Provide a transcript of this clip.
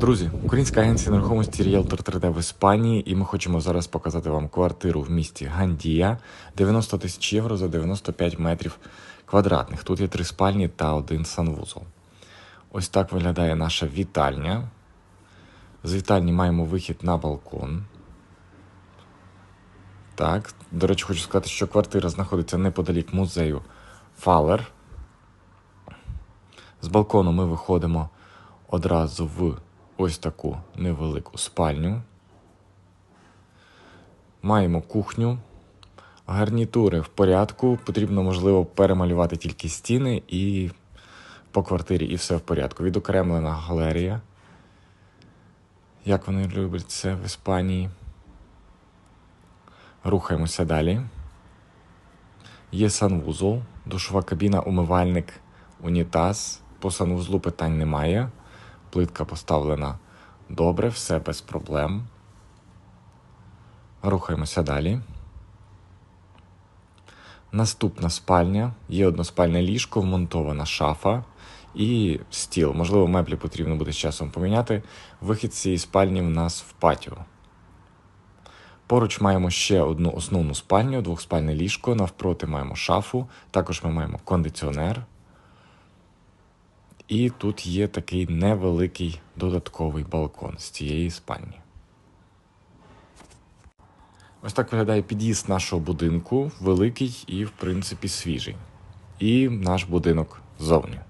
Друзі, українська агенція нерухомості Realtor 3D в Іспанії, і ми хочемо зараз показати вам квартиру в місті Гандія 90 тисяч євро за 95 метрів квадратних. Тут є три спальні та один санвузол. Ось так виглядає наша вітальня. З вітальні маємо вихід на балкон. Так, до речі, хочу сказати, що квартира знаходиться неподалік музею Фалер. З балкону ми виходимо одразу в ось таку невелику спальню. Маємо кухню. Гарнітури в порядку. Потрібно, можливо, перемалювати тільки стіни і по квартирі, і все в порядку. Відокремлена галерія. Як вони люблять це в Іспанії. Рухаємося далі. Є санвузол, душова кабіна, умивальник, унітаз. По санвузлу питань немає. Плитка поставлена добре, все без проблем. Рухаємося далі. Наступна спальня. Є односпальне ліжко, вмонтована шафа і стіл. Можливо, меблі потрібно буде з часом поміняти. Вихід з цієї спальні в нас в патіо. Поруч маємо ще одну основну спальню, двохспальне ліжко. Навпроти маємо шафу. Також ми маємо кондиціонер. І тут є такий невеликий додатковий балкон з цієї спальні. Ось так виглядає під'їзд нашого будинку, великий і, в принципі, свіжий. І наш будинок ззовні.